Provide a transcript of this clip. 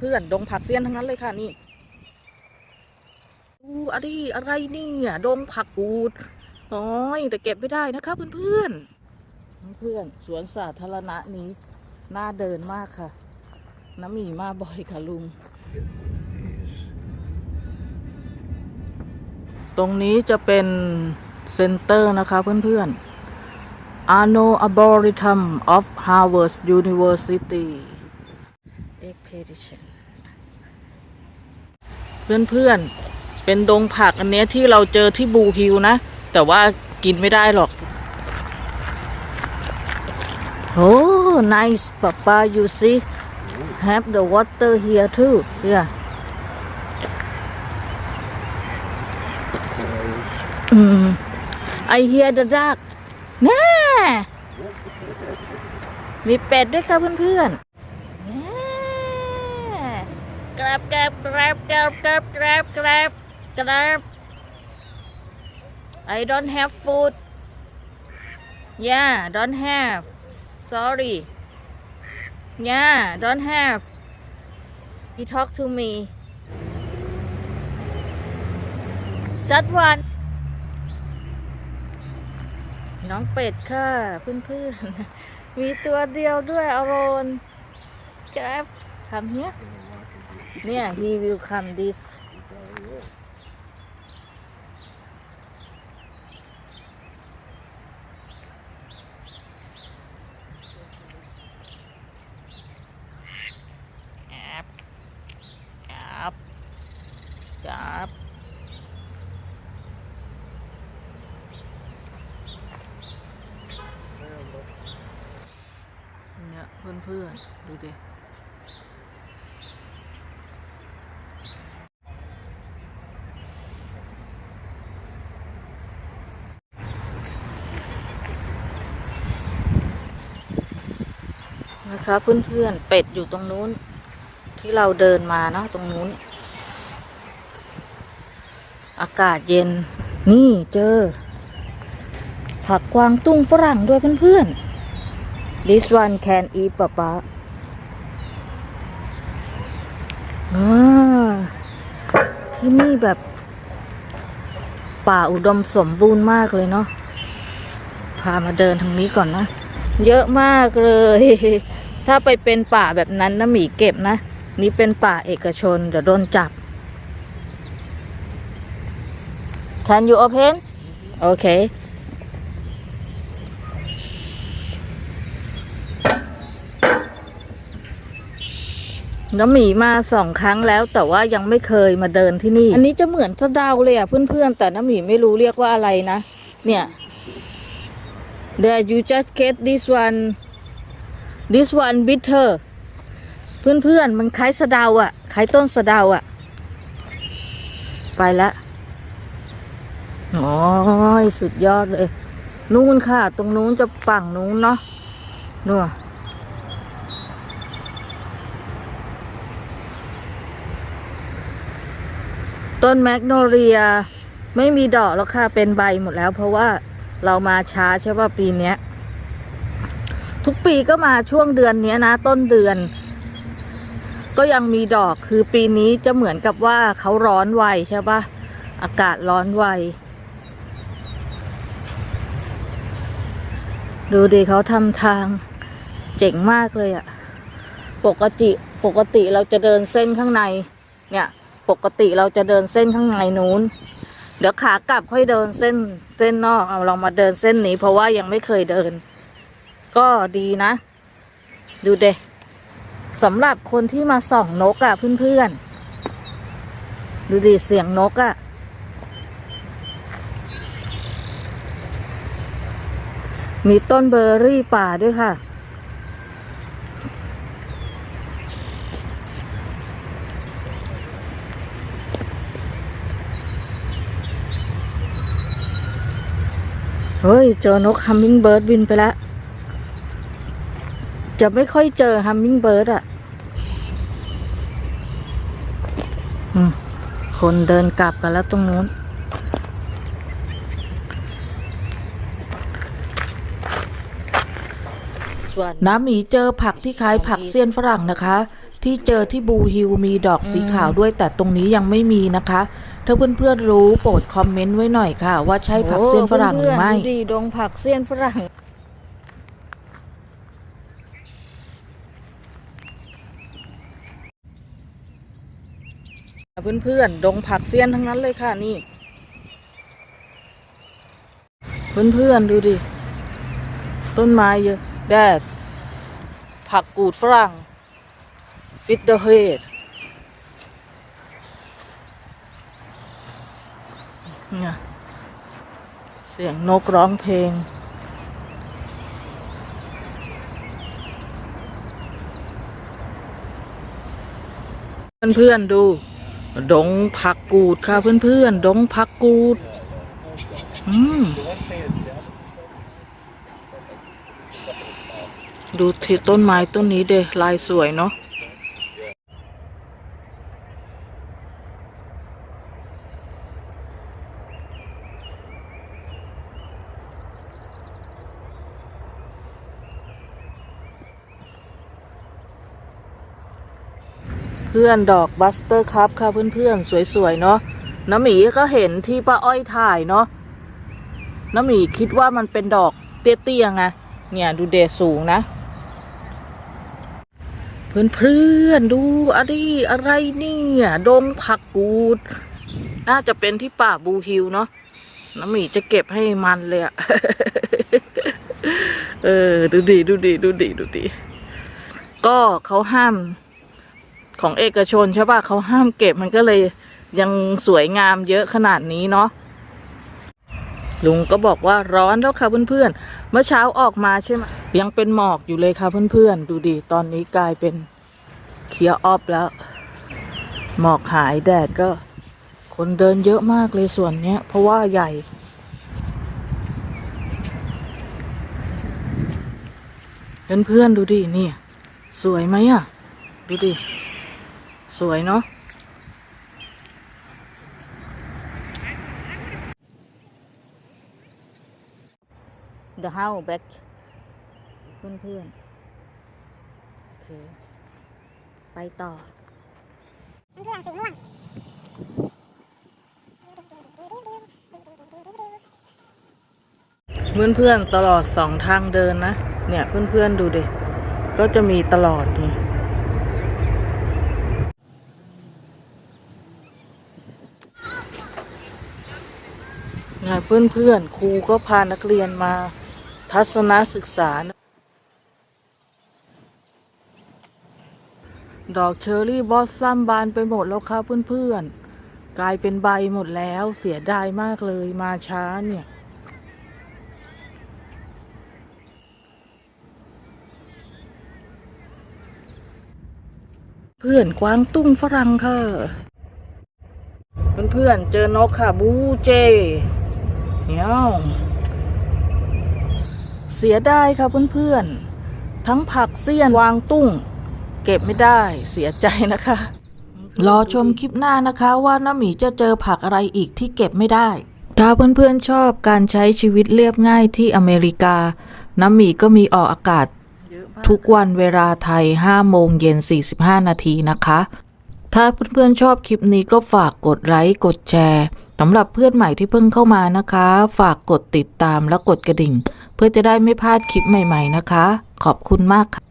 เพื่อนๆดงผักเสี้ยนทั้งนั้นเลยค่ะนี่อู้อะไรอะไรเนี่ยดงผักกูดน้อยแต่เก็บไม่ได้นะคะเพื่อนๆเพื่อนๆสวนสาธารณะนี้น่าเดินมากค่ะ น้ำหมีมาบ่อยค่ะลุง ตรงนี้จะเป็นเซ็นเตอร์นะคะเพื่อนๆ Arno Arboretum of Harvard University Expedition เพื่อนๆ เป็นดงผักอันเนี้ยที่เราเจอที่บูฮิลนะ แต่ว่ากินไม่ได้หรอก โอ้ nice papa you see have the water here too yeah อืม I hear the duck แน่มีเป็ดด้วยค่ะเพื่อนๆแน่ กราบกราบกราบกราบกราบกราบกราบกราบ I don't have food yeah don't have sorry yeah don't have he talk to me just one น้องเป็ดค่ะ เพื่อนๆ มีตัวเดียวด้วยอารอนแกรบคำเนี้ย Yeah, he will come this. Up, up, up. Yeah, เพื่อนๆดูดิ นะคะเพื่อนๆ เป็ดอยู่ตรงนู้น ที่เราเดินมาเนาะตรงนู้น อากาศเย็น นี่เจอ ผักกวางตุ้งฝรั่งด้วยเพื่อนๆ This one can eat ป๊าป๊าที่นี่แบบ ป่าอุดมสมบูรณ์มากเลยเนาะพามาเดินทางนี้ก่อนนะ เยอะมากเลย ถ้าไปเป็นป่าแบบนั้นนะหมีเก็บนะ นี่เป็นป่าเอกชน เดี๋ยวโดนจับ Can you open? Okay. น้ำหมีมาสองครั้งแล้วแต่ว่ายังไม่เคยมาเดินที่นี่ อันนี้จะเหมือนสะเดาเลยอะเพื่อนๆ แต่น้ำหมีไม่รู้เรียกว่าอะไรนะ เนี่ย There you just get this one this one bitter เพื่อนๆ มันคล้ายสะเดาอะ คล้ายต้นสะเดาอะ ไปละโอ้ยสุดยอดเลย นู่นค่ะ ตรงนู้นจะฝั่งนู้นเนาะนู่นต้นแมกโนเลีย ไม่มีดอกแล้วค่ะ เป็นใบหมดแล้ว เพราะว่าเรามาช้าใช่ป่ะปีเนี้ย ทุกปีก็มาช่วงเดือนนี้นะ ต้นเดือน ก็ยังมีดอกคือปีนี้จะเหมือนกับว่าเขาร้อนไวใช่ป่ะอากาศร้อนไวดูดิเขาทำทางเจ๋งมากเลยอะปกติปกติเราจะเดินเส้นข้างใน เนี่ย ปกติเราจะเดินเส้นข้างในนู้น เดี๋ยวขากลับค่อยเดินเส้นเส้นนอกเอาเรามาเดินเส้นนี้เพราะว่ายังไม่เคยเดิน ก็ดีนะ ดูเดสำหรับคนที่มาส่องนกอะ่ะเพื่อนๆ ดูดิเสียงนกอะ่ะมีต้นเบอร์รี่ป่าด้วยค่ะ เฮ้ย เจอนกฮัมมิงเบิร์ดบินไปแล้ว จะไม่ค่อยเจอฮัมมิงเบิร์ดอะอืมคนเดินกลับกันแล้วตรงนู้น น้ำหมีเจอผักที่คล้ายผักเซียนฝรั่งนะคะ ที่เจอที่บูฮิลมีดอกสีขาวด้วยแต่ตรงนี้ยังไม่มีนะคะ ถ้าเพื่อนๆรู้โปรดคอมเมนต์ไว้หน่อยค่ะ ว่าใช่ผักเส้นฝรั่งหรือไม่โเพื่นๆดูดิดงผักเสี้ยนฝรั่ง เพื่อนๆ ดงผักเสี้ยนทั้งนั้นเลยค่ะนี่ เพื่อนๆ ดูดิ ต้นไม้เยอะ แดด ผักกูดฝรั่ง ฟิตเดอร์เฮดเนี่ยเสียงนกร้องเพลง เพื่อนๆ ดู ดงผักกูดค่ะเพื่อนๆ ดงผักกูด อืม ดูที่ต้นไม้ต้นนี้เดลายสวยเนาะ เพื่อนดอกบัสเตอร์คัพค่ะเพื่อนๆ สวยๆ เนาะน้ำหมีก็เห็นที่ป้าอ้อยถ่ายเนาะน้ำหมีคิดว่ามันเป็นดอกเตี้ยๆไงเนี่ยดูเดชสูงนะ เพื่อนๆ ดูอะไรอะไรเนี่ยดงผักกูด น่าจะเป็นที่ป่าบูฮิลเนาะน้ำหมีจะเก็บให้มันเลยอะเออ ดูดีดูดีดูดีดูดี ก็เขาห้าม ของเอกชนใช่ป่ะเขาห้ามเก็บมันก็เลยยังสวยงามเยอะขนาดนี้เนาะลุงก็บอกว่าร้อนแล้วค่ะเพื่อนๆ เมื่อเช้าออกมาใช่ไหมยังเป็นหมอกอยู่เลยค่ะเพื่อนๆ ดูดิตอนนี้กลายเป็นเคียร์ออฟแล้ว หมอกหายแดดก็ คนเดินเยอะมากเลยส่วนเนี้ย เพราะว่าใหญ่ เพื่อนๆ ดูดินี่ สวยไหมอะ ดูดิ สวยเนาะ The house back เพื่อนเพื่อนๆโอเค ไปต่อเพื่อนสีม่วงเพื่อนเพื่อนๆตลอดสองทางเดินนะ เนี่ยเพื่อนเพื่อนๆดูดิ ก็จะมีตลอดนี่ ไงเพื่อนเพื่อนๆครูก็พานักเรียนมาทัศนศึกษา ดอกเชอร์รี่บอสซัมบานไปหมดแล้วค่ะเพื่อนๆ กลายเป็นใบหมดแล้วเสียดายมากเลยมาช้าเนี่ยเพื่อนกวางตุ้งฝรั่งค่ะ เพื่อนๆเจอนกค่ะ บูเจ เนียวเสียได้ค่ะเพื่อนๆ ทั้งผักเสี้ยนวางตุ้ง เก็บไม่ได้เสียใจนะคะ รอชมคลิปหน้านะคะว่าน้าหมีจะเจอผักอะไรอีกที่เก็บไม่ได้ ถ้าเพื่อนๆชอบการใช้ชีวิตเรียบง่ายที่อเมริกา น้ำหมีก็มีออกอากาศ ทุกวันเวลาไทย 5 โมงเย็น 45 นาทีนะคะ ถ้าเพื่อนๆชอบคลิปนี้ก็ฝากกดไลค์กดแชร์ สำหรับเพื่อนใหม่ที่เพิ่งเข้ามานะคะ ฝากกดติดตามและกดกระดิ่ง เพื่อจะได้ไม่พลาดคลิปใหม่ ๆ นะคะ ขอบคุณมากค่ะ